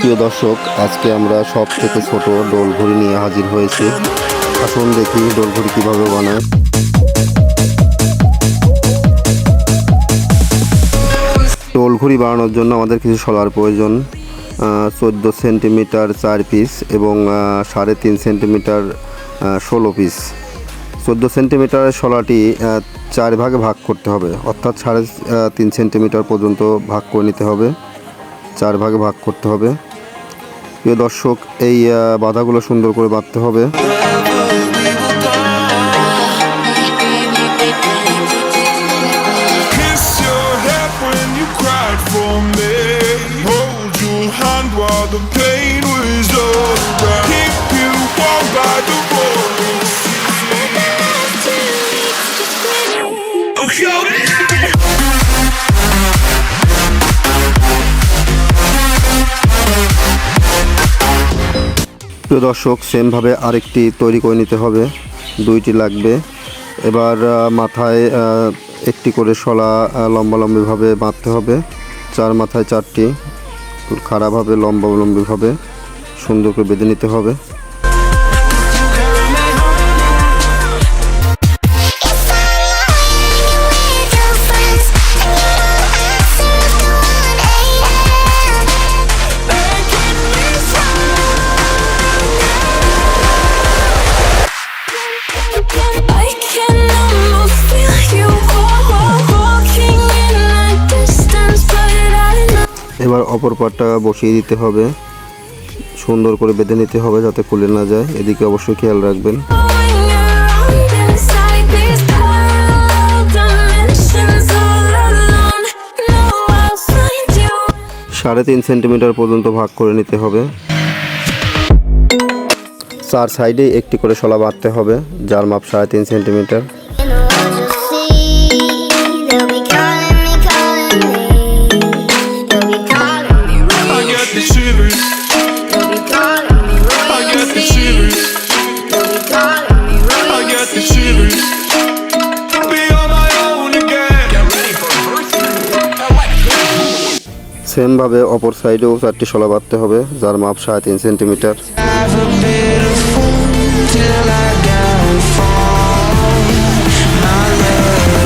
প্রিয় দর্শক, আজকে আমরা সব থেকে ছোট ডোল ঘড়ি নিয়ে হাজির হয়েছি। আসুন দেখি ডোল ঘড়ি কীভাবে বানায়। ডোল ঘড়ি বানানোর জন্য আমাদের কিছু শলার প্রয়োজন চোদ্দ সেন্টিমিটার চার পিস এবং সাড়ে তিন সেন্টিমিটার ষোলো পিস চোদ্দ সেন্টিমিটারের শলাটি চার ভাগে ভাগ করতে হবে। অর্থাৎ সাড়ে তিন সেন্টিমিটার পর্যন্ত ভাগ করে নিতে হবে। চার ভাগে ভাগ করতে হবে। প্রিয় দর্শক এই বাধাগুলো সুন্দর করে বাঁধতে হবে। Kiss প্রিয় দর্শক, সেমভাবে আরেকটি তৈরি করে নিতে হবে। দুইটি লাগবে। এবার মাথায় একটি করে শলা লম্বালম্বিভাবে বাঁধতে হবে। চার মাথায় চারটি। খাড়াভাবে লম্বালম্বিভাবে সুন্দর করে বেঁধে নিতে হবে। এবার অপর পাটটা বসিয়ে দিতে হবে। সুন্দর করে বেঁধে নিতে হবে যাতে খুলে না যায়। এদিকে অবশ্যই খেয়াল রাখবেন. সাড়ে তিন সেন্টিমিটার পর্যন্ত ভাগ করে নিতে হবে। চার সাইডে একটি করে শলা বাঁধতে হবে, যার মাপ সাড়ে তিন সেন্টিমিটার। সেমভাবে অপর সাইডেও চারটি শলা বাঁধতে হবে, যার মাপ সাড়ে তিন সেন্টিমিটার।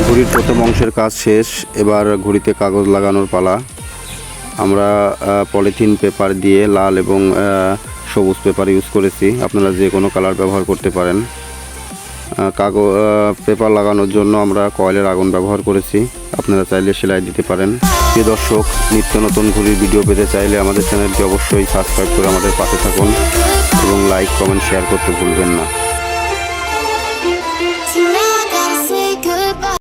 ঘড়ির প্রথম অংশের কাজ শেষ, এবার ঘড়িতে কাগজ লাগানোর পালা। আমরা পলিথিন পেপার দিয়ে লাল এবং সবুজ পেপার ইউজ করেছি। আপনারা যে কোনো কালার ব্যবহার করতে পারেন। কাগজ পেপার লাগানোর জন্য আমরা কয়েলের আগুন ব্যবহার করেছি। আপনারা চাইলে সেলাই দিতে পারেন। প্রিয় দর্শক, নিত্য নতুন ঘুরির ভিডিও পেতে চাইলে আমাদের চ্যানেলটি অবশ্যই সাবস্ক্রাইব করে আমাদের পাশে থাকুন এবং লাইক কমেন্ট শেয়ার করতে ভুলবেন না।